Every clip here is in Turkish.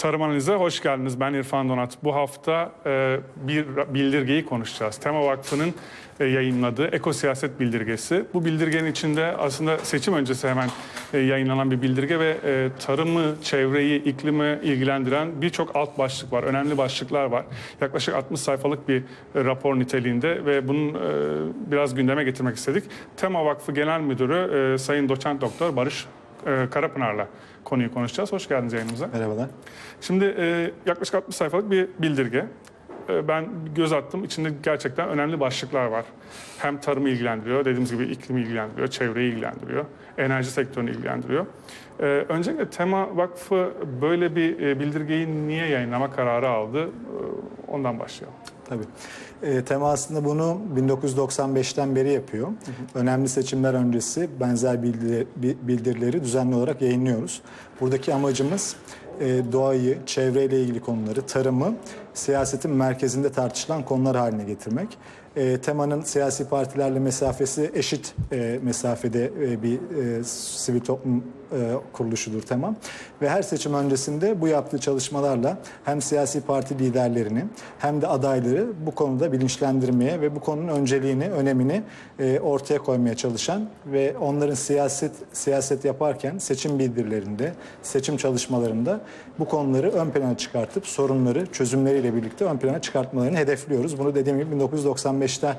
Tarım Analize hoş geldiniz. Ben İrfan Donat. Bu hafta e, bir bildirgeyi konuşacağız. Tema Vakfı'nın e, yayınladığı Ekosiyaset Bildirgesi. Bu bildirgenin içinde aslında seçim öncesi hemen e, yayınlanan bir bildirge ve e, tarımı, çevreyi, iklimi ilgilendiren birçok alt başlık var. Önemli başlıklar var. Yaklaşık 60 sayfalık bir e, rapor niteliğinde ve bunun e, biraz gündeme getirmek istedik. Tema Vakfı Genel Müdürü e, Sayın Doçent Doktor Barış e, Karapınar'la konuyu konuşacağız. Hoş geldiniz yayınımıza. Merhabalar. Şimdi e, yaklaşık 60 sayfalık bir bildirge. E, ben göz attım. İçinde gerçekten önemli başlıklar var. Hem tarımı ilgilendiriyor, dediğimiz gibi iklimi ilgilendiriyor, çevreyi ilgilendiriyor, enerji sektörünü ilgilendiriyor. E, öncelikle Tema Vakfı böyle bir e, bildirgeyi niye yayınlama kararı aldı? E, ondan başlayalım. Tabii. E, tema aslında bunu 1995'ten beri yapıyor. Önemli seçimler öncesi benzer bildiri- bi- bildirileri düzenli olarak yayınlıyoruz. Buradaki amacımız e, doğayı, çevreyle ilgili konuları, tarımı siyasetin merkezinde tartışılan konular haline getirmek. E, temanın siyasi partilerle mesafesi eşit e, mesafede e, bir e, sivil toplum e, kuruluşudur tema. Ve her seçim öncesinde bu yaptığı çalışmalarla hem siyasi parti liderlerini hem de adayları bu konuda bilinçlendirmeye ve bu konunun önceliğini, önemini e, ortaya koymaya çalışan ve onların siyaset siyaset yaparken seçim bildirilerinde, seçim çalışmalarında bu konuları ön plana çıkartıp sorunları çözümleriyle birlikte ön plana çıkartmalarını hedefliyoruz. Bunu dediğim gibi 1995'te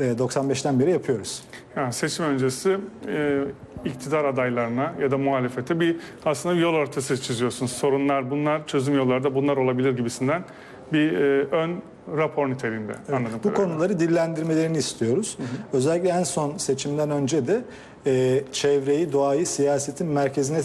e, 95'ten beri yapıyoruz. Yani seçim öncesi e, iktidar adaylarına ya da muhalefete bir aslında yol ortası çiziyorsunuz. Sorunlar bunlar, çözüm yolları da bunlar olabilir gibisinden bir e, ön rapor niteliğinde anladım. Bu konuları dillendirmelerini istiyoruz. Özellikle en son seçimden önce de e, çevreyi, doğayı siyasetin merkezine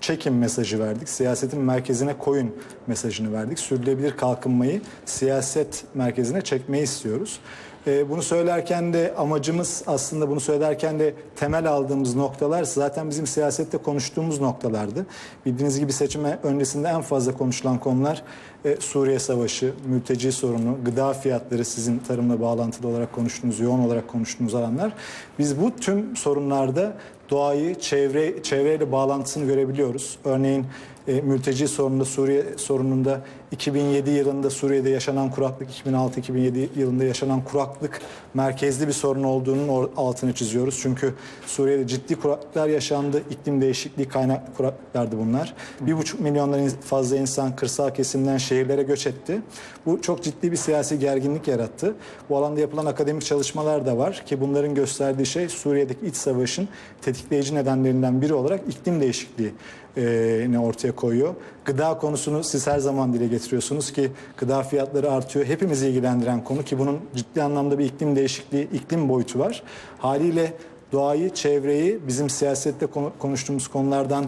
çekin mesajı verdik. Siyasetin merkezine koyun mesajını verdik. Sürdürülebilir kalkınmayı siyaset merkezine çekmeyi istiyoruz. E, bunu söylerken de amacımız aslında bunu söylerken de temel aldığımız noktalar zaten bizim siyasette konuştuğumuz noktalardı. Bildiğiniz gibi seçime öncesinde en fazla konuşulan konular e, Suriye Savaşı, mülteci sorunu, gıda fiyatları sizin tarımla bağlantılı olarak konuştuğunuz, yoğun olarak konuştuğunuz alanlar. Biz bu tüm sorunlarda doğayı, çevre çevreyle bağlantısını görebiliyoruz. Örneğin e, mülteci sorununda, Suriye sorununda 2007 yılında Suriye'de yaşanan kuraklık, 2006-2007 yılında yaşanan kuraklık merkezli bir sorun olduğunun altını çiziyoruz. Çünkü Suriye'de ciddi kuraklıklar yaşandı. İklim değişikliği kaynaklı kuraklıklardı bunlar. Bir buçuk milyondan fazla insan kırsal kesimden şehirlere göç etti. Bu çok ciddi bir siyasi gerginlik yarattı. Bu alanda yapılan akademik çalışmalar da var ki bunların gösterdiği şey Suriye'deki iç savaşın tetikleyici nedenlerinden biri olarak iklim değişikliği ne ortaya koyuyor. Gıda konusunu siz her zaman dile getiriyorsunuz ki gıda fiyatları artıyor. Hepimizi ilgilendiren konu ki bunun ciddi anlamda bir iklim değişikliği, iklim boyutu var. Haliyle doğayı, çevreyi bizim siyasette konu- konuştuğumuz konulardan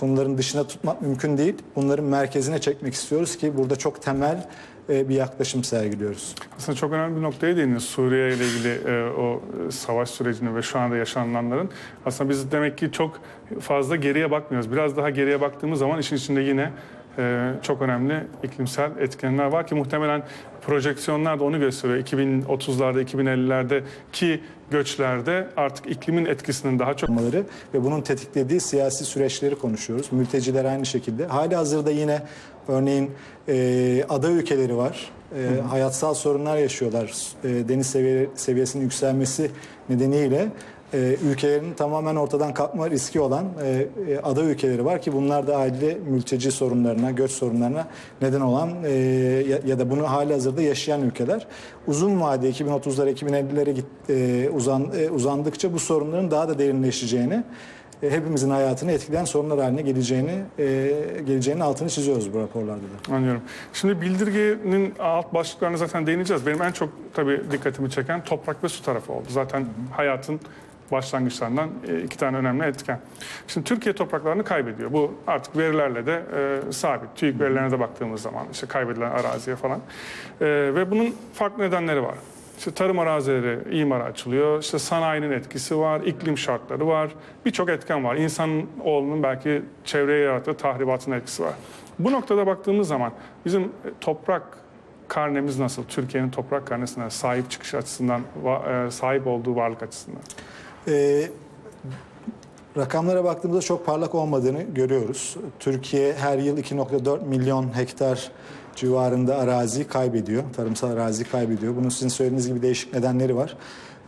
konuların dışına tutmak mümkün değil. Bunların merkezine çekmek istiyoruz ki burada çok temel e, bir yaklaşım sergiliyoruz. Aslında çok önemli bir noktaya değindiniz. Suriye ile ilgili e, o e, savaş sürecini ve şu anda yaşananların. Aslında biz demek ki çok fazla geriye bakmıyoruz. Biraz daha geriye baktığımız zaman işin içinde yine e, çok önemli iklimsel etkenler var ki muhtemelen projeksiyonlar da onu gösteriyor. 2030'larda, 2050'lerde ki göçlerde artık iklimin etkisinin daha çok olmaları ve bunun tetiklediği siyasi süreçleri konuşuyoruz. Mülteciler aynı şekilde. Hali hazırda yine örneğin e, ada ülkeleri var. E, hayatsal sorunlar yaşıyorlar. E, deniz seviye, seviyesinin yükselmesi nedeniyle e, ülkelerin tamamen ortadan kalkma riski olan e, e, ada ülkeleri var ki bunlar da aile mülteci sorunlarına, göç sorunlarına neden olan e, ya, ya da bunu hali hazırda yaşayan ülkeler. Uzun vade 2030'lara 2050'lere git, e, uzan, e, uzandıkça bu sorunların daha da derinleşeceğini e, hepimizin hayatını etkileyen sorunlar haline geleceğini e, geleceğinin altını çiziyoruz bu raporlarda da. Anlıyorum. Şimdi bildirgenin alt başlıklarına zaten değineceğiz. Benim en çok tabii dikkatimi çeken toprak ve su tarafı oldu. Zaten hayatın başlangıçlarından e, iki tane önemli etken. Şimdi Türkiye topraklarını kaybediyor. Bu artık verilerle de e, sabit. TÜİK verilerine de baktığımız zaman işte kaybedilen araziye falan. E, ve bunun farklı nedenleri var. İşte tarım arazileri imara açılıyor. İşte sanayinin etkisi var, iklim şartları var. Birçok etken var. İnsan oğlunun belki çevreye yarattığı tahribatın etkisi var. Bu noktada baktığımız zaman bizim e, toprak karnemiz nasıl? Türkiye'nin toprak karnesine sahip çıkış açısından, e, sahip olduğu varlık açısından. Ee, Rakamlara baktığımızda çok parlak olmadığını görüyoruz. Türkiye her yıl 2.4 milyon hektar civarında arazi kaybediyor. Tarımsal arazi kaybediyor. Bunun sizin söylediğiniz gibi değişik nedenleri var.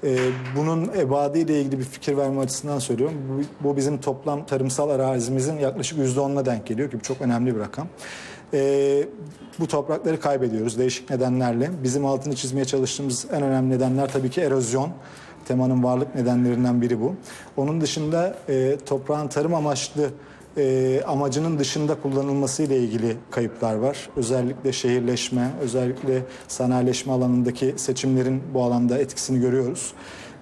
Ee, bunun ebadı ile ilgili bir fikir verme açısından söylüyorum. Bu, bu bizim toplam tarımsal arazimizin yaklaşık %10'una denk geliyor ki bu çok önemli bir rakam. Ee, bu toprakları kaybediyoruz değişik nedenlerle. Bizim altını çizmeye çalıştığımız en önemli nedenler tabii ki erozyon. Temanın varlık nedenlerinden biri bu. Onun dışında e, toprağın tarım amaçlı e, amacının dışında kullanılması ile ilgili kayıplar var. Özellikle şehirleşme, özellikle sanayileşme alanındaki seçimlerin bu alanda etkisini görüyoruz.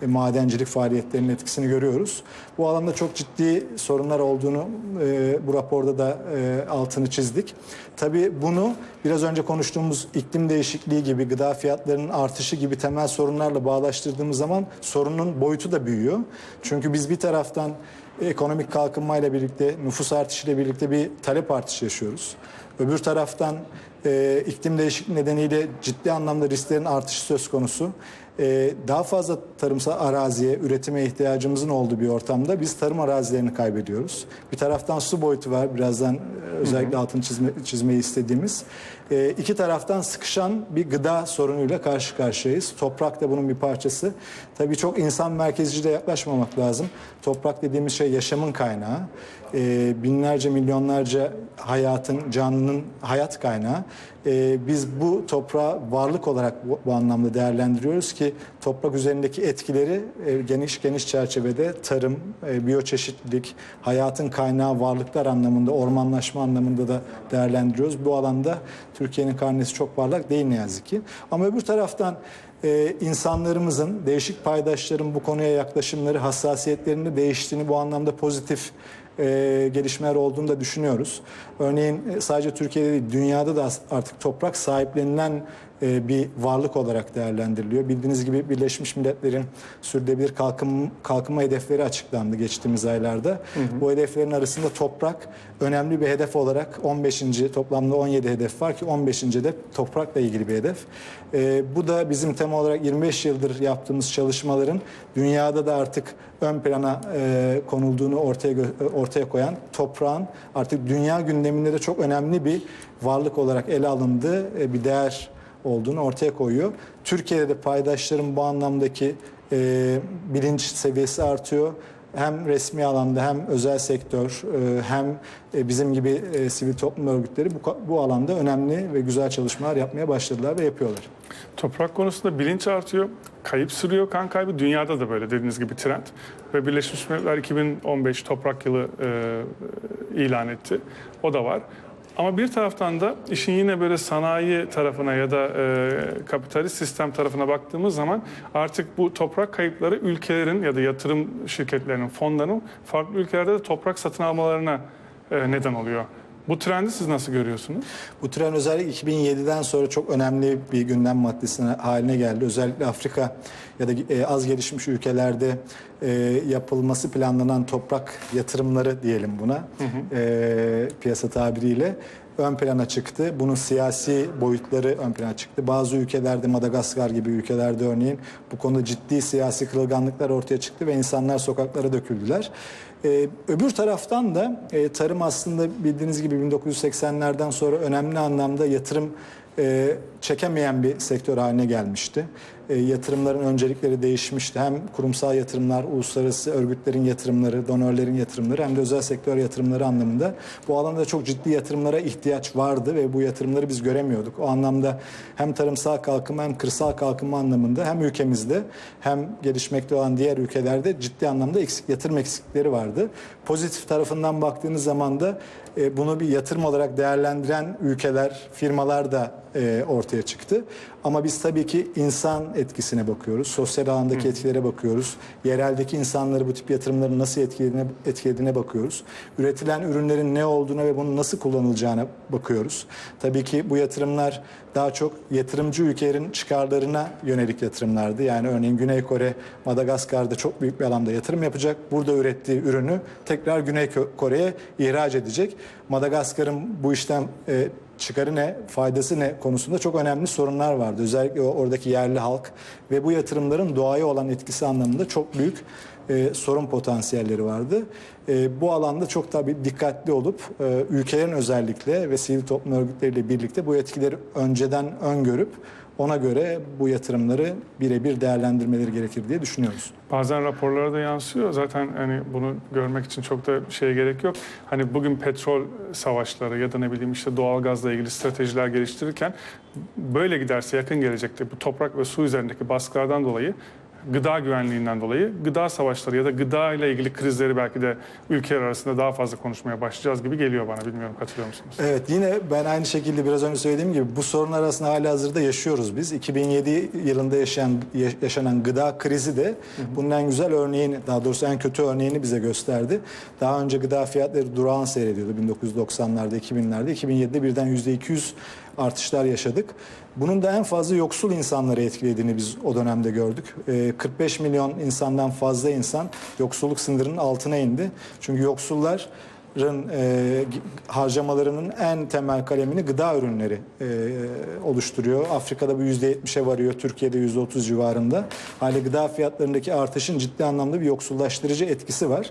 E, madencilik faaliyetlerinin etkisini görüyoruz. Bu alanda çok ciddi sorunlar olduğunu e, bu raporda da e, altını çizdik. Tabii bunu biraz önce konuştuğumuz iklim değişikliği gibi, gıda fiyatlarının artışı gibi temel sorunlarla bağlaştırdığımız zaman sorunun boyutu da büyüyor. Çünkü biz bir taraftan ekonomik kalkınmayla birlikte, nüfus artışıyla birlikte bir talep artışı yaşıyoruz. Öbür taraftan e, iklim değişikliği nedeniyle ciddi anlamda risklerin artışı söz konusu. E, daha fazla tarımsal araziye, üretime ihtiyacımızın olduğu bir ortamda biz tarım arazilerini kaybediyoruz. Bir taraftan su boyutu var, birazdan e, özellikle altını çizme, çizmeyi istediğimiz. E, iki taraftan sıkışan bir gıda sorunuyla karşı karşıyayız. Toprak da bunun bir parçası. Tabii çok insan merkezci de yaklaşmamak lazım. Toprak dediğimiz şey yaşamın kaynağı. E, binlerce, milyonlarca hayatın, canlının hayat kaynağı. E, biz bu toprağı varlık olarak bu, anlamda değerlendiriyoruz ki toprak üzerindeki etkileri e, geniş geniş çerçevede tarım, e, biyoçeşitlilik, hayatın kaynağı varlıklar anlamında, ormanlaşma anlamında da değerlendiriyoruz. Bu alanda Türkiye'nin karnesi çok parlak değil ne yazık ki. Ama öbür taraftan e, insanlarımızın, değişik paydaşların bu konuya yaklaşımları, hassasiyetlerinde değiştiğini bu anlamda pozitif e, gelişmeler olduğunu da düşünüyoruz. Örneğin e, sadece Türkiye'de değil, dünyada da artık toprak sahiplenilen bir varlık olarak değerlendiriliyor. Bildiğiniz gibi Birleşmiş Milletler'in sürdürülebilir kalkın, kalkınma hedefleri açıklandı geçtiğimiz aylarda. Hı hı. Bu hedeflerin arasında toprak önemli bir hedef olarak 15. toplamda 17 hedef var ki 15. de toprakla ilgili bir hedef. E, bu da bizim tema olarak 25 yıldır yaptığımız çalışmaların dünyada da artık ön plana e, konulduğunu ortaya ortaya koyan toprağın artık dünya gündeminde de çok önemli bir varlık olarak ele alındığı e, bir değer olduğunu ortaya koyuyor. Türkiye'de de paydaşların bu anlamdaki e, bilinç seviyesi artıyor. Hem resmi alanda hem özel sektör e, hem e, bizim gibi e, sivil toplum örgütleri bu, bu alanda önemli ve güzel çalışmalar yapmaya başladılar ve yapıyorlar. Toprak konusunda bilinç artıyor, kayıp sürüyor, kan kaybı dünyada da böyle dediğiniz gibi trend. Ve Birleşmiş Milletler 2015 toprak yılı e, ilan etti. O da var. Ama bir taraftan da işin yine böyle sanayi tarafına ya da e, kapitalist sistem tarafına baktığımız zaman artık bu toprak kayıpları ülkelerin ya da yatırım şirketlerinin, fonlarının farklı ülkelerde de toprak satın almalarına e, neden oluyor. Bu trendi siz nasıl görüyorsunuz? Bu trend özellikle 2007'den sonra çok önemli bir gündem maddesi haline geldi. Özellikle Afrika ya da e, az gelişmiş ülkelerde e, yapılması planlanan toprak yatırımları diyelim buna hı hı. E, piyasa tabiriyle ön plana çıktı. Bunun siyasi boyutları ön plana çıktı. Bazı ülkelerde Madagaskar gibi ülkelerde örneğin bu konuda ciddi siyasi kırılganlıklar ortaya çıktı ve insanlar sokaklara döküldüler. Ee, öbür taraftan da e, tarım aslında bildiğiniz gibi 1980'lerden sonra önemli anlamda yatırım e, çekemeyen bir sektör haline gelmişti. E, yatırımların öncelikleri değişmişti. Hem kurumsal yatırımlar, uluslararası örgütlerin yatırımları, donörlerin yatırımları hem de özel sektör yatırımları anlamında bu alanda çok ciddi yatırımlara ihtiyaç vardı ve bu yatırımları biz göremiyorduk. O anlamda hem tarımsal kalkınma hem kırsal kalkınma anlamında hem ülkemizde hem gelişmekte olan diğer ülkelerde ciddi anlamda eksik yatırım eksikleri vardı. Pozitif tarafından baktığınız zaman da e, bunu bir yatırım olarak değerlendiren ülkeler, firmalar da e, ortaya çıktı. Ama biz tabii ki insan etkisine bakıyoruz, sosyal alandaki Hı. etkilere bakıyoruz, yereldeki insanları bu tip yatırımların nasıl etkilediğine, etkilediğine bakıyoruz. Üretilen ürünlerin ne olduğuna ve bunun nasıl kullanılacağına bakıyoruz. Tabii ki bu yatırımlar daha çok yatırımcı ülkelerin çıkarlarına yönelik yatırımlardı. Yani örneğin Güney Kore, Madagaskar'da çok büyük bir alanda yatırım yapacak. Burada ürettiği ürünü tekrar Güney Kore'ye ihraç edecek. Madagaskar'ın bu işten e, çıkarı ne, faydası ne konusunda çok önemli sorunlar vardı. Özellikle oradaki yerli halk ve bu yatırımların doğaya olan etkisi anlamında çok büyük e, sorun potansiyelleri vardı. E, bu alanda çok tabii dikkatli olup e, ülkelerin özellikle ve sivil toplum örgütleriyle birlikte bu etkileri önceden öngörüp ona göre bu yatırımları birebir değerlendirmeleri gerekir diye düşünüyoruz. Bazen raporlara da yansıyor. Zaten hani bunu görmek için çok da şeye gerek yok. Hani bugün petrol savaşları ya da ne bileyim işte doğalgazla ilgili stratejiler geliştirirken böyle giderse yakın gelecekte bu toprak ve su üzerindeki baskılardan dolayı gıda güvenliğinden dolayı gıda savaşları ya da gıda ile ilgili krizleri belki de ülkeler arasında daha fazla konuşmaya başlayacağız gibi geliyor bana. Bilmiyorum katılıyor musunuz? Evet yine ben aynı şekilde biraz önce söylediğim gibi bu sorunlar arasında hala hazırda yaşıyoruz biz. 2007 yılında yaşayan yaşanan gıda krizi de bunun en güzel örneğini daha doğrusu en kötü örneğini bize gösterdi. Daha önce gıda fiyatları durağan seyrediyordu 1990'larda 2000'lerde. 2007'de birden %200 artışlar yaşadık. Bunun da en fazla yoksul insanları etkilediğini biz o dönemde gördük. Ee, 45 milyon insandan fazla insan yoksulluk sınırının altına indi. Çünkü yoksullar e, harcamalarının en temel kalemini gıda ürünleri e, oluşturuyor. Afrika'da bu %70'e varıyor, Türkiye'de %30 civarında. Hali gıda fiyatlarındaki artışın ciddi anlamda bir yoksullaştırıcı etkisi var.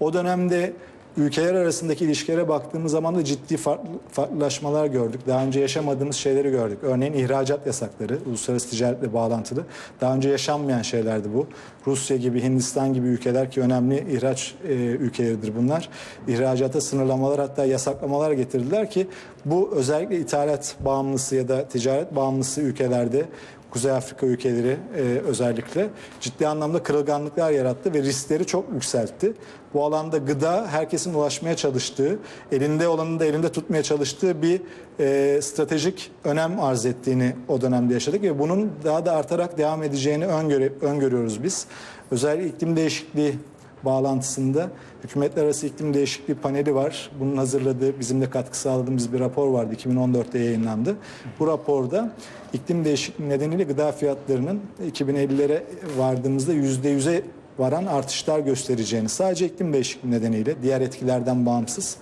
O dönemde ülkeler arasındaki ilişkilere baktığımız zaman da ciddi farklı, farklılaşmalar gördük. Daha önce yaşamadığımız şeyleri gördük. Örneğin ihracat yasakları, uluslararası ticaretle bağlantılı. Daha önce yaşanmayan şeylerdi bu. Rusya gibi, Hindistan gibi ülkeler ki önemli ihraç e, ülkeleridir bunlar. İhracata sınırlamalar hatta yasaklamalar getirdiler ki bu özellikle ithalat bağımlısı ya da ticaret bağımlısı ülkelerde Kuzey Afrika ülkeleri e, özellikle ciddi anlamda kırılganlıklar yarattı ve riskleri çok yükseltti. Bu alanda gıda herkesin ulaşmaya çalıştığı, elinde olanını da elinde tutmaya çalıştığı bir e, stratejik önem arz ettiğini o dönemde yaşadık ve bunun daha da artarak devam edeceğini öngöre, öngörüyoruz biz. Özellikle iklim değişikliği bağlantısında hükümetler arası iklim değişikliği paneli var. Bunun hazırladığı, bizim de katkı sağladığımız bir rapor vardı. 2014'te yayınlandı. Bu raporda iklim değişikliği nedeniyle gıda fiyatlarının 2050'lere vardığımızda %100'e varan artışlar göstereceğini sadece iklim değişikliği nedeniyle diğer etkilerden bağımsız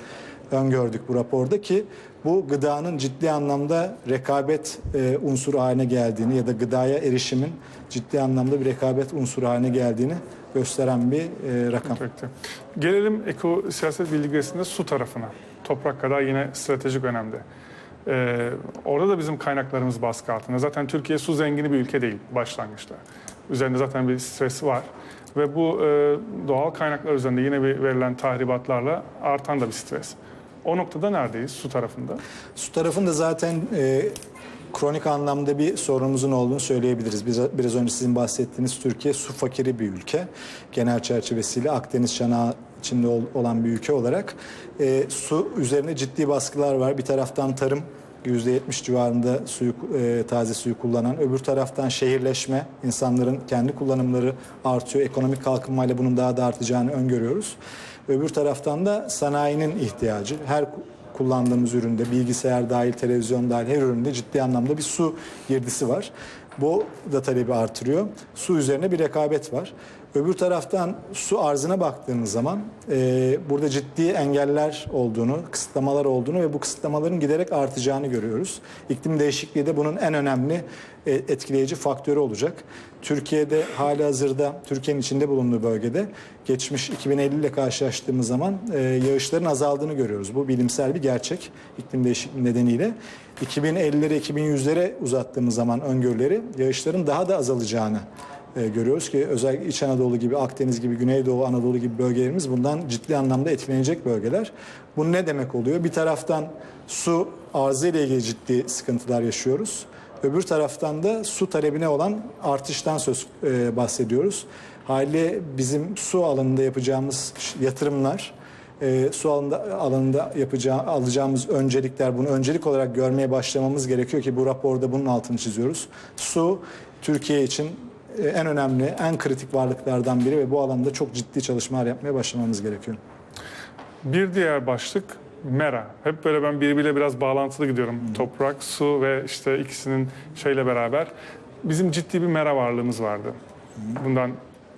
öngördük bu raporda ki bu gıdanın ciddi anlamda rekabet e, unsuru haline geldiğini ya da gıdaya erişimin ciddi anlamda bir rekabet unsuru haline geldiğini gösteren bir e, rakam. Peki. Gelelim eko siyaset bilgisinde su tarafına. Toprak kadar yine stratejik önemde. Ee, orada da bizim kaynaklarımız baskı altında. Zaten Türkiye su zengini bir ülke değil başlangıçta. Üzerinde zaten bir stresi var. Ve bu e, doğal kaynaklar üzerinde yine bir verilen tahribatlarla artan da bir stres. O noktada neredeyiz su tarafında? Su tarafında zaten e, kronik anlamda bir sorunumuzun olduğunu söyleyebiliriz. Biraz, biraz önce sizin bahsettiğiniz Türkiye su fakiri bir ülke. Genel çerçevesiyle Akdeniz çanağı içinde ol, olan bir ülke olarak e, su üzerine ciddi baskılar var. Bir taraftan tarım %70 civarında suyu e, taze suyu kullanan, öbür taraftan şehirleşme, insanların kendi kullanımları artıyor. Ekonomik kalkınmayla bunun daha da artacağını öngörüyoruz. Öbür taraftan da sanayinin ihtiyacı. Her kullandığımız üründe bilgisayar dahil, televizyon dahil her üründe ciddi anlamda bir su girdisi var. Bu da talebi artırıyor. Su üzerine bir rekabet var. Öbür taraftan su arzına baktığımız zaman e, burada ciddi engeller olduğunu, kısıtlamalar olduğunu ve bu kısıtlamaların giderek artacağını görüyoruz. İklim değişikliği de bunun en önemli e, etkileyici faktörü olacak. Türkiye'de hali hazırda, Türkiye'nin içinde bulunduğu bölgede geçmiş 2050 ile karşılaştığımız zaman e, yağışların azaldığını görüyoruz. Bu bilimsel bir gerçek iklim değişikliği nedeniyle. 2050'lere 2100'lere uzattığımız zaman öngörüleri yağışların daha da azalacağını e, görüyoruz ki özellikle İç Anadolu gibi, Akdeniz gibi, Güneydoğu Anadolu gibi bölgelerimiz bundan ciddi anlamda etkilenecek bölgeler. Bu ne demek oluyor? Bir taraftan su arzı ile ilgili ciddi sıkıntılar yaşıyoruz. Öbür taraftan da su talebine olan artıştan söz e, bahsediyoruz. Hali bizim su alanında yapacağımız yatırımlar, e, su alanında, alanında yapacağı, alacağımız öncelikler bunu öncelik olarak görmeye başlamamız gerekiyor ki bu raporda bunun altını çiziyoruz. Su Türkiye için en önemli, en kritik varlıklardan biri ve bu alanda çok ciddi çalışmalar yapmaya başlamamız gerekiyor. Bir diğer başlık mera. Hep böyle ben birbiriyle biraz bağlantılı gidiyorum. Toprak, su ve işte ikisinin şeyle beraber. Bizim ciddi bir mera varlığımız vardı. Bundan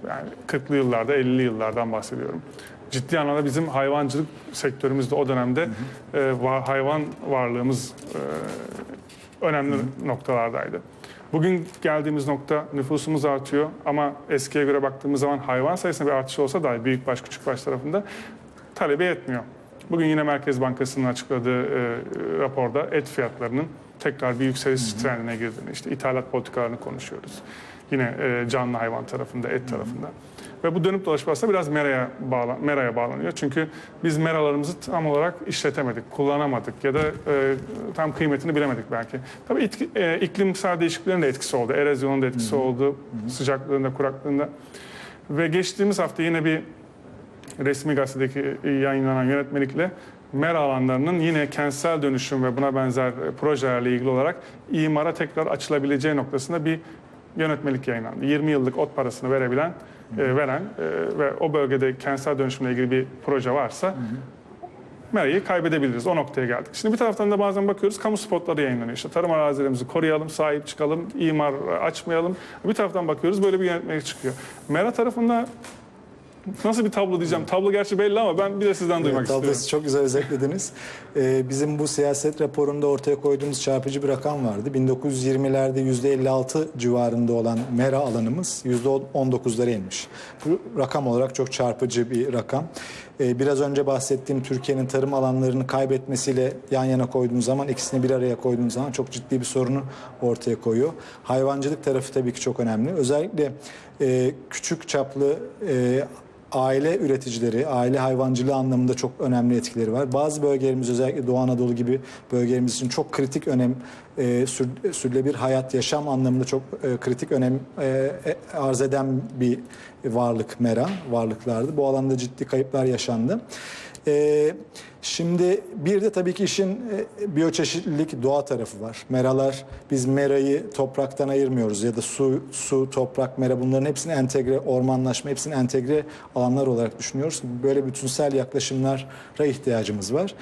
yani 40'lı yıllarda, 50'li yıllardan bahsediyorum. ciddi anlamda bizim hayvancılık sektörümüzde o dönemde e, va- hayvan varlığımız e, önemli noktalardaydı. Bugün geldiğimiz nokta nüfusumuz artıyor ama eskiye göre baktığımız zaman hayvan sayısında bir artış olsa dahi büyükbaş küçükbaş tarafında talebe yetmiyor. Bugün yine Merkez Bankası'nın açıkladığı e, raporda et fiyatlarının tekrar bir yükseliş trendine girdiğini, işte ithalat politikalarını konuşuyoruz. Yine e, canlı hayvan tarafında, et tarafında. Ve bu dönüp dolaşıp aslında biraz meraya, bağla, meraya bağlanıyor. Çünkü biz meralarımızı tam olarak işletemedik, kullanamadık ya da e, tam kıymetini bilemedik belki. Tabii itki, e, iklimsel değişikliklerin de etkisi oldu, erozyonun da etkisi oldu, sıcaklığında, kuraklığında. Ve geçtiğimiz hafta yine bir resmi gazetedeki yayınlanan yönetmelikle mera alanlarının yine kentsel dönüşüm ve buna benzer e, projelerle ilgili olarak imara tekrar açılabileceği noktasında bir yönetmelik yayınlandı. 20 yıllık ot parasını verebilen, e, veren e, ve o bölgede kentsel dönüşümle ilgili bir proje varsa merayı kaybedebiliriz. O noktaya geldik. Şimdi bir taraftan da bazen bakıyoruz kamu spotları yayınlanıyor. İşte tarım arazilerimizi koruyalım, sahip çıkalım, imar açmayalım. Bir taraftan bakıyoruz böyle bir yönetmelik çıkıyor. Mera tarafında nasıl bir tablo diyeceğim? Tablo gerçi belli ama ben bir de sizden duymak Evet, istiyorum. tablosu çok güzel özetlediniz. Ee, bizim bu siyaset raporunda ortaya koyduğumuz çarpıcı bir rakam vardı. 1920'lerde %56 civarında olan mera alanımız %19'lara inmiş. Bu rakam olarak çok çarpıcı bir rakam. Ee, biraz önce bahsettiğim Türkiye'nin tarım alanlarını kaybetmesiyle yan yana koyduğunuz zaman, ikisini bir araya koyduğunuz zaman çok ciddi bir sorunu ortaya koyuyor. Hayvancılık tarafı tabii ki çok önemli. Özellikle e, küçük çaplı e, aile üreticileri, aile hayvancılığı anlamında çok önemli etkileri var. Bazı bölgelerimiz özellikle Doğu Anadolu gibi bölgelerimiz için çok kritik önem e, sür, sürülebilir hayat, yaşam anlamında çok e, kritik önem e, e, arz eden bir varlık mera, varlıklardı. Bu alanda ciddi kayıplar yaşandı. E, şimdi bir de tabii ki işin e, biyoçeşitlilik doğa tarafı var. Meralar, biz merayı topraktan ayırmıyoruz ya da su, su, toprak, mera bunların hepsini entegre, ormanlaşma hepsini entegre alanlar olarak düşünüyoruz. Böyle bütünsel yaklaşımlara ihtiyacımız var.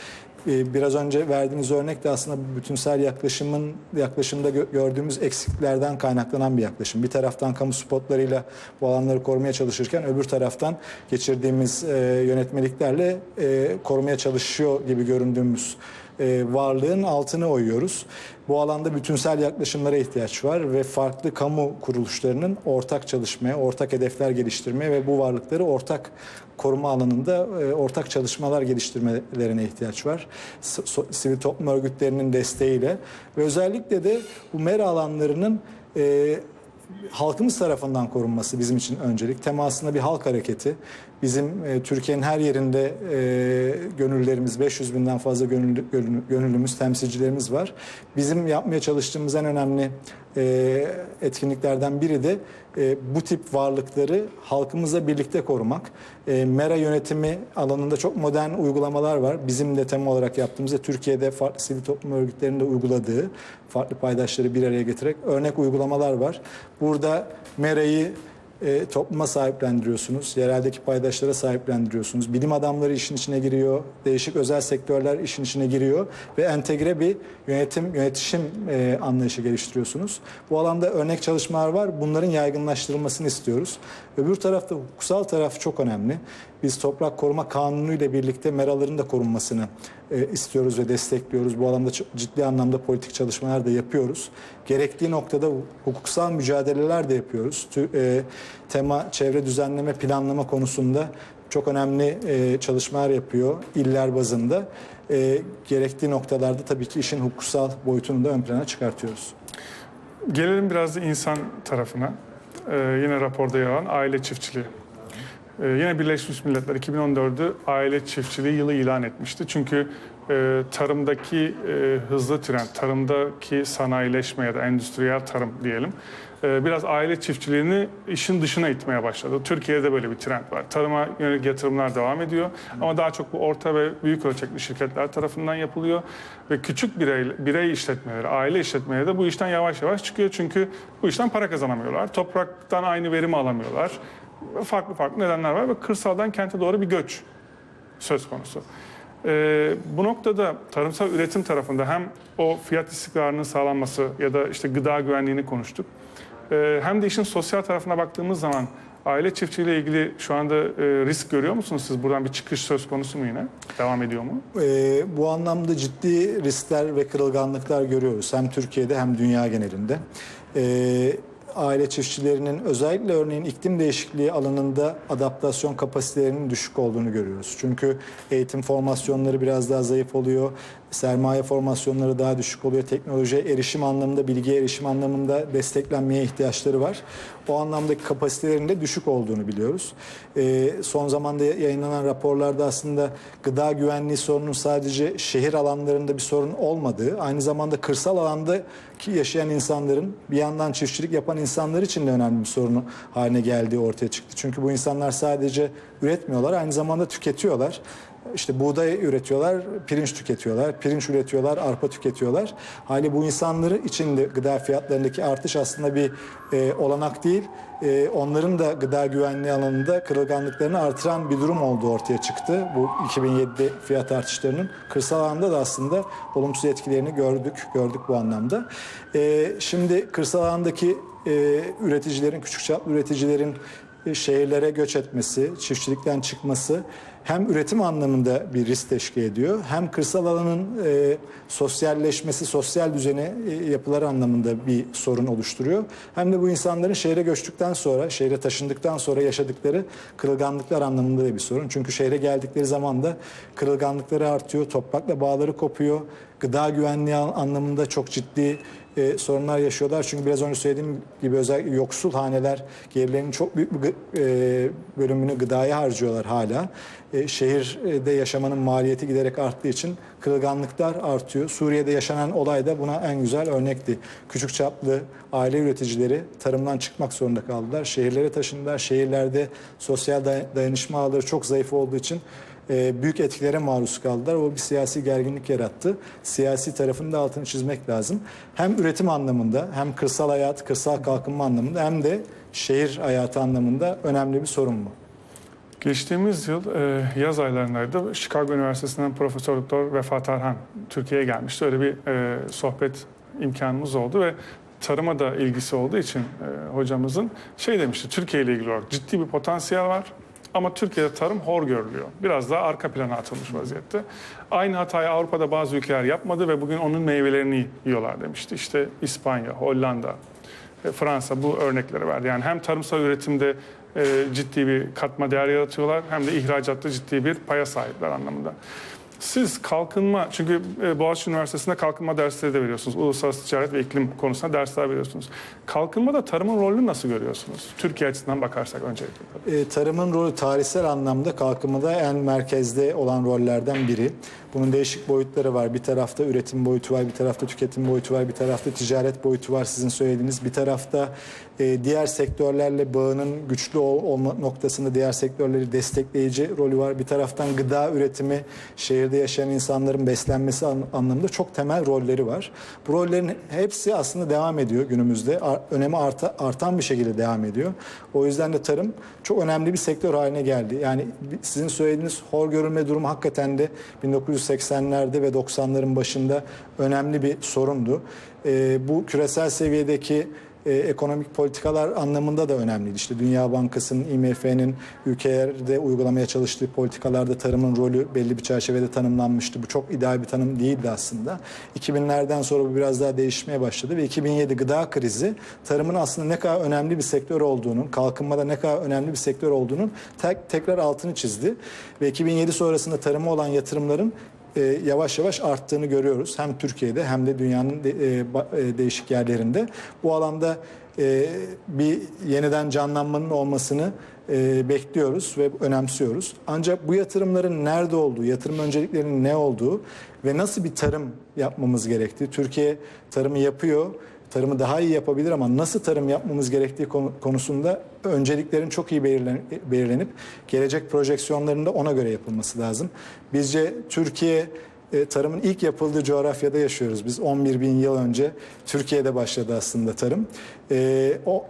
Ee, Biraz önce verdiğiniz örnek de aslında bu bütünsel yaklaşımın yaklaşımda gö- gördüğümüz eksiklerden kaynaklanan bir yaklaşım. Bir taraftan kamu spotlarıyla bu alanları korumaya çalışırken öbür taraftan geçirdiğimiz e, yönetmeliklerle e, korumaya çalışıyor gibi göründüğümüz e, varlığın altını oyuyoruz. Bu alanda bütünsel yaklaşımlara ihtiyaç var ve farklı kamu kuruluşlarının ortak çalışmaya, ortak hedefler geliştirmeye ve bu varlıkları ortak koruma alanında e, ortak çalışmalar geliştirmelerine ihtiyaç var. Sivil toplum örgütlerinin desteğiyle ve özellikle de bu mera alanlarının e, halkımız tarafından korunması bizim için öncelik. Temasında bir halk hareketi. Bizim e, Türkiye'nin her yerinde e, gönüllerimiz, 500 binden fazla gönüllü- gönüllümüz, temsilcilerimiz var. Bizim yapmaya çalıştığımız en önemli e, etkinliklerden biri de e, bu tip varlıkları halkımızla birlikte korumak. E, mera yönetimi alanında çok modern uygulamalar var. Bizim de tema olarak yaptığımızda Türkiye'de farklı sivil toplum örgütlerinin de uyguladığı farklı paydaşları bir araya getirerek örnek uygulamalar var. Burada merayı e, topluma sahiplendiriyorsunuz. Yereldeki paydaşlara sahiplendiriyorsunuz. Bilim adamları işin içine giriyor. Değişik özel sektörler işin içine giriyor. Ve entegre bir yönetim, yönetişim e, anlayışı geliştiriyorsunuz. Bu alanda örnek çalışmalar var. Bunların yaygınlaştırılmasını istiyoruz. Öbür tarafta hukuksal taraf çok önemli. Biz Toprak Koruma Kanunu ile birlikte meraların da korunmasını e, istiyoruz ve destekliyoruz. Bu alanda ciddi anlamda politik çalışmalar da yapıyoruz. Gerektiği noktada hukuksal mücadeleler de yapıyoruz. Tü- e, tema çevre düzenleme planlama konusunda çok önemli e, çalışmalar yapıyor iller bazında. E, gerektiği noktalarda tabii ki işin hukuksal boyutunu da ön plana çıkartıyoruz. Gelelim biraz da insan tarafına. Ee, yine raporda yer alan aile çiftçiliği. Ee, yine Birleşmiş Milletler 2014'ü aile çiftçiliği yılı ilan etmişti. Çünkü e, tarımdaki e, hızlı trend, tarımdaki sanayileşme ya da endüstriyel tarım diyelim, e, biraz aile çiftçiliğini işin dışına itmeye başladı. Türkiye'de böyle bir trend var. Tarıma yönelik yatırımlar devam ediyor ama daha çok bu orta ve büyük ölçekli şirketler tarafından yapılıyor ve küçük birey, birey işletmeleri, aile işletmeleri de bu işten yavaş yavaş çıkıyor çünkü bu işten para kazanamıyorlar. Topraktan aynı verimi alamıyorlar. Farklı farklı nedenler var ve kırsaldan kente doğru bir göç söz konusu. Ee, bu noktada tarımsal üretim tarafında hem o fiyat istikrarının sağlanması ya da işte gıda güvenliğini konuştuk. Ee, hem de işin sosyal tarafına baktığımız zaman Aile çiftçiliğiyle ilgili şu anda e, risk görüyor musunuz siz? Buradan bir çıkış söz konusu mu yine? Devam ediyor mu? Ee, bu anlamda ciddi riskler ve kırılganlıklar görüyoruz hem Türkiye'de hem dünya genelinde. Ee, aile çiftçilerinin özellikle örneğin iklim değişikliği alanında adaptasyon kapasitelerinin düşük olduğunu görüyoruz. Çünkü eğitim formasyonları biraz daha zayıf oluyor, sermaye formasyonları daha düşük oluyor, teknolojiye erişim anlamında, bilgiye erişim anlamında desteklenmeye ihtiyaçları var. O anlamdaki kapasitelerin de düşük olduğunu biliyoruz. Ee, son zamanda yayınlanan raporlarda aslında gıda güvenliği sorunun sadece şehir alanlarında bir sorun olmadığı, aynı zamanda kırsal alanda ki yaşayan insanların bir yandan çiftçilik yapan insanlar için de önemli bir sorunu haline geldiği ortaya çıktı. Çünkü bu insanlar sadece üretmiyorlar, aynı zamanda tüketiyorlar. İşte buğday üretiyorlar, pirinç tüketiyorlar, pirinç üretiyorlar, arpa tüketiyorlar. Hali bu insanları için de gıda fiyatlarındaki artış aslında bir e, olanak değil. E, onların da gıda güvenliği alanında kırılganlıklarını artıran bir durum olduğu ortaya çıktı. Bu 2007'de fiyat artışlarının kırsal alanda da aslında olumsuz etkilerini gördük, gördük bu anlamda. E, şimdi kırsal alandaki e, üreticilerin, küçük çaplı üreticilerin e, şehirlere göç etmesi, çiftçilikten çıkması hem üretim anlamında bir risk teşkil ediyor hem kırsal alanın e, sosyalleşmesi, sosyal düzeni e, yapıları anlamında bir sorun oluşturuyor. Hem de bu insanların şehre göçtükten sonra, şehre taşındıktan sonra yaşadıkları kırılganlıklar anlamında da bir sorun. Çünkü şehre geldikleri zaman da kırılganlıkları artıyor, toprakla bağları kopuyor, gıda güvenliği anlamında çok ciddi e, sorunlar yaşıyorlar. Çünkü biraz önce söylediğim gibi özellikle yoksul haneler gelirlerinin çok büyük bir e, bölümünü gıdaya harcıyorlar hala. E, şehirde yaşamanın maliyeti giderek arttığı için kırılganlıklar artıyor. Suriye'de yaşanan olay da buna en güzel örnekti. Küçük çaplı aile üreticileri tarımdan çıkmak zorunda kaldılar. Şehirlere taşındılar. Şehirlerde sosyal day- dayanışma ağları çok zayıf olduğu için e, büyük etkilere maruz kaldılar. O bir siyasi gerginlik yarattı. Siyasi tarafının da altını çizmek lazım. Hem üretim anlamında hem kırsal hayat, kırsal kalkınma anlamında hem de şehir hayatı anlamında önemli bir sorun bu. Geçtiğimiz yıl e, yaz aylarındaydı. Chicago Üniversitesi'nden Profesör Doktor Vefat Arhan Türkiye'ye gelmişti. Öyle bir e, sohbet imkanımız oldu ve tarıma da ilgisi olduğu için e, hocamızın şey demişti. Türkiye ile ilgili olarak ciddi bir potansiyel var. Ama Türkiye'de tarım hor görülüyor. Biraz daha arka plana atılmış vaziyette. Aynı hatayı Avrupa'da bazı ülkeler yapmadı ve bugün onun meyvelerini yiyorlar demişti. İşte İspanya, Hollanda, Fransa bu örnekleri verdi. Yani hem tarımsal üretimde e, ciddi bir katma değer yaratıyorlar hem de ihracatta ciddi bir paya sahipler anlamında. Siz kalkınma, çünkü e, Boğaziçi Üniversitesi'nde kalkınma dersleri de veriyorsunuz. Uluslararası ticaret ve iklim konusunda dersler veriyorsunuz. Kalkınmada tarımın rolünü nasıl görüyorsunuz? Türkiye açısından bakarsak öncelikle. E, tarımın rolü tarihsel anlamda kalkınmada en merkezde olan rollerden biri. Bunun değişik boyutları var. Bir tarafta üretim boyutu var, bir tarafta tüketim boyutu var, bir tarafta ticaret boyutu var sizin söylediğiniz. Bir tarafta e, diğer sektörlerle bağının güçlü ol- olma noktasında diğer sektörleri destekleyici rolü var. Bir taraftan gıda üretimi, şehirde yaşayan insanların beslenmesi an- anlamında çok temel rolleri var. Bu rollerin hepsi aslında devam ediyor günümüzde. Ar- önemi arta- artan bir şekilde devam ediyor. O yüzden de tarım çok önemli bir sektör haline geldi. Yani sizin söylediğiniz hor görülme durumu hakikaten de 1980'lerde ve 90'ların başında önemli bir sorundu. Ee, bu küresel seviyedeki e, ekonomik politikalar anlamında da önemliydi. İşte Dünya Bankası'nın, IMF'nin ülkelerde uygulamaya çalıştığı politikalarda tarımın rolü belli bir çerçevede tanımlanmıştı. Bu çok ideal bir tanım değildi aslında. 2000'lerden sonra bu biraz daha değişmeye başladı ve 2007 gıda krizi tarımın aslında ne kadar önemli bir sektör olduğunun, kalkınmada ne kadar önemli bir sektör olduğunun tek, tekrar altını çizdi. Ve 2007 sonrasında tarıma olan yatırımların e, yavaş yavaş arttığını görüyoruz. Hem Türkiye'de hem de dünyanın de, e, e, değişik yerlerinde. Bu alanda e, bir yeniden canlanmanın olmasını e, bekliyoruz ve önemsiyoruz. Ancak bu yatırımların nerede olduğu, yatırım önceliklerinin ne olduğu ve nasıl bir tarım yapmamız gerektiği. Türkiye tarımı yapıyor tarımı daha iyi yapabilir ama nasıl tarım yapmamız gerektiği konu- konusunda önceliklerin çok iyi belirlen- belirlenip gelecek projeksiyonlarında ona göre yapılması lazım. Bizce Türkiye e, tarımın ilk yapıldığı coğrafyada yaşıyoruz. Biz 11 bin yıl önce Türkiye'de başladı aslında tarım. E, o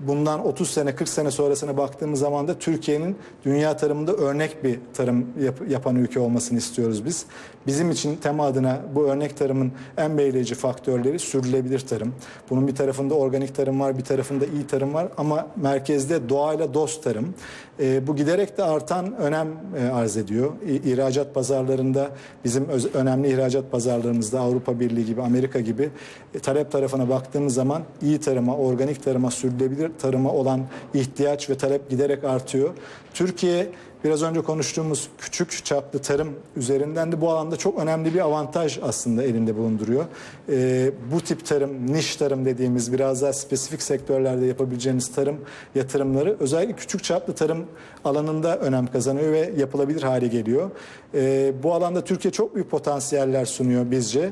bundan 30 sene 40 sene sonrasına baktığımız zaman da Türkiye'nin dünya tarımında örnek bir tarım yap- yapan ülke olmasını istiyoruz biz. Bizim için tema adına bu örnek tarımın en belirleyici faktörleri sürülebilir tarım. Bunun bir tarafında organik tarım var, bir tarafında iyi tarım var ama merkezde doğayla dost tarım. Ee, bu giderek de artan önem e, arz ediyor. İ- İhracat pazarlarında bizim öz- önemli ihracat pazarlarımızda Avrupa Birliği gibi, Amerika gibi e, talep tarafına baktığımız zaman iyi tarıma, organik tarıma, sürdürülebilir tarıma olan ihtiyaç ve talep giderek artıyor. Türkiye biraz önce konuştuğumuz küçük çaplı tarım üzerinden de bu alanda çok önemli bir avantaj aslında elinde bulunduruyor. Ee, bu tip tarım, niş tarım dediğimiz biraz daha spesifik sektörlerde yapabileceğiniz tarım yatırımları özellikle küçük çaplı tarım alanında önem kazanıyor ve yapılabilir hale geliyor. Ee, bu alanda Türkiye çok büyük potansiyeller sunuyor bizce.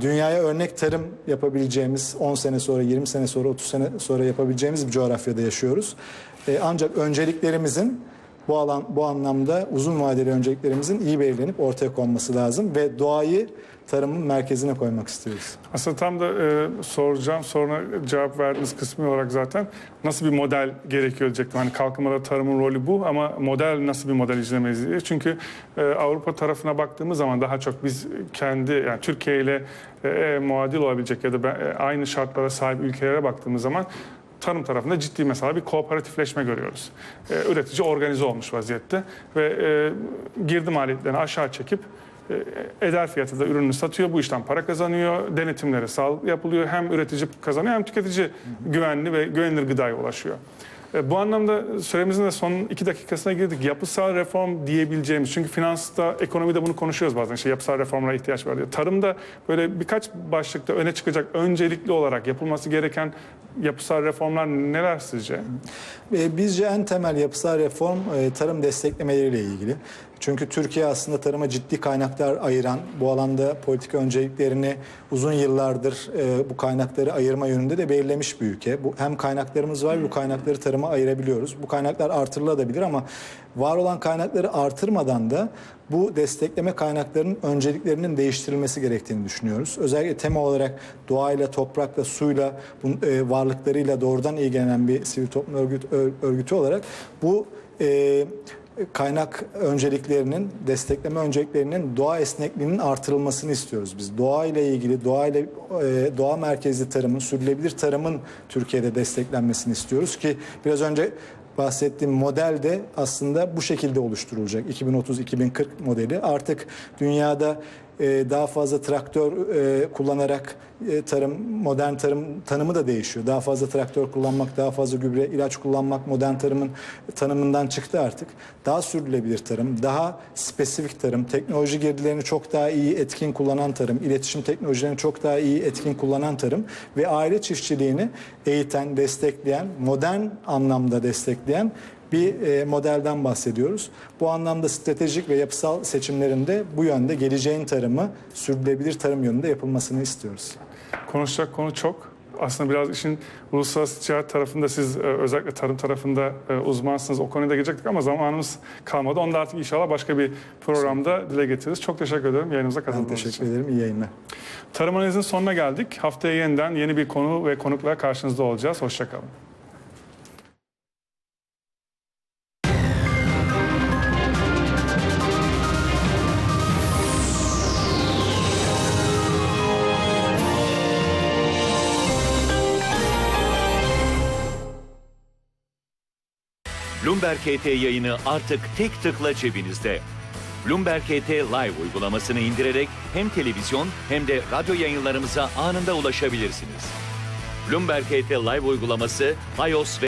Dünyaya örnek tarım yapabileceğimiz 10 sene sonra, 20 sene sonra, 30 sene sonra yapabileceğimiz bir coğrafyada yaşıyoruz. Ee, ancak önceliklerimizin bu alan bu anlamda uzun vadeli önceliklerimizin iyi belirlenip ortaya konması lazım ve doğayı tarımın merkezine koymak istiyoruz. Aslında tam da e, soracağım sonra cevap verdiğiniz kısmı olarak zaten nasıl bir model gerekiyor diyecektim. Hani kalkınmada tarımın rolü bu ama model nasıl bir model izlemeliyiz diye. Çünkü e, Avrupa tarafına baktığımız zaman daha çok biz kendi yani Türkiye ile e, muadil olabilecek ya da ben- e, aynı şartlara sahip ülkelere baktığımız zaman tarım tarafında ciddi mesela bir kooperatifleşme görüyoruz. E, üretici organize olmuş vaziyette ve e, girdi maliyetlerini aşağı çekip e, eder fiyatı da ürünü satıyor. Bu işten para kazanıyor. Denetimleri sağlıklı yapılıyor. Hem üretici kazanıyor hem tüketici güvenli ve güvenilir gıdaya ulaşıyor. E, Bu anlamda süremizin de son iki dakikasına girdik. Yapısal reform diyebileceğimiz, çünkü finansta, ekonomide bunu konuşuyoruz bazen. İşte yapısal reformlara ihtiyaç var diye. Tarımda böyle birkaç başlıkta öne çıkacak öncelikli olarak yapılması gereken yapısal reformlar neler sizce? E, Bizce en temel yapısal reform e, tarım desteklemeleriyle ilgili. Çünkü Türkiye aslında tarıma ciddi kaynaklar ayıran, bu alanda politika önceliklerini uzun yıllardır e, bu kaynakları ayırma yönünde de belirlemiş bir ülke. Bu hem kaynaklarımız var, bu kaynakları tarıma ayırabiliyoruz. Bu kaynaklar artırılabilir ama var olan kaynakları artırmadan da bu destekleme kaynaklarının önceliklerinin değiştirilmesi gerektiğini düşünüyoruz. Özellikle tema olarak doğayla, toprakla, suyla, bu, e, varlıklarıyla doğrudan ilgilenen bir sivil toplum örgüt, ör- örgütü olarak bu e, kaynak önceliklerinin, destekleme önceliklerinin doğa esnekliğinin artırılmasını istiyoruz biz. Doğa ile ilgili, doğa ile e, doğa merkezli tarımın, sürdürülebilir tarımın Türkiye'de desteklenmesini istiyoruz ki biraz önce bahsettiğim model de aslında bu şekilde oluşturulacak. 2030-2040 modeli. Artık dünyada e, daha fazla traktör e, kullanarak e, tarım, modern tarım tanımı da değişiyor. Daha fazla traktör kullanmak, daha fazla gübre, ilaç kullanmak modern tarımın tanımından çıktı artık. Daha sürdürülebilir tarım, daha spesifik tarım, teknoloji girdilerini çok daha iyi etkin kullanan tarım, iletişim teknolojilerini çok daha iyi etkin kullanan tarım ve aile çiftçiliğini eğiten, destekleyen, modern anlamda destekleyen bir e, modelden bahsediyoruz. Bu anlamda stratejik ve yapısal seçimlerinde bu yönde geleceğin tarımı sürdürülebilir tarım yönünde yapılmasını istiyoruz. Konuşacak konu çok. Aslında biraz işin uluslararası ticaret tarafında siz e, özellikle tarım tarafında e, uzmansınız. O konuya da girecektik ama zamanımız kalmadı. Onu da artık inşallah başka bir programda dile getiririz. Çok teşekkür ederim yayınımıza katıldığınız teşekkür için. ederim. İyi yayınlar. Tarım analizinin sonuna geldik. Haftaya yeniden yeni bir konu ve konukla karşınızda olacağız. Hoşçakalın. Bloomberg KT yayını artık tek tıkla cebinizde. Bloomberg KT Live uygulamasını indirerek hem televizyon hem de radyo yayınlarımıza anında ulaşabilirsiniz. Bloomberg KT Live uygulaması iOS ve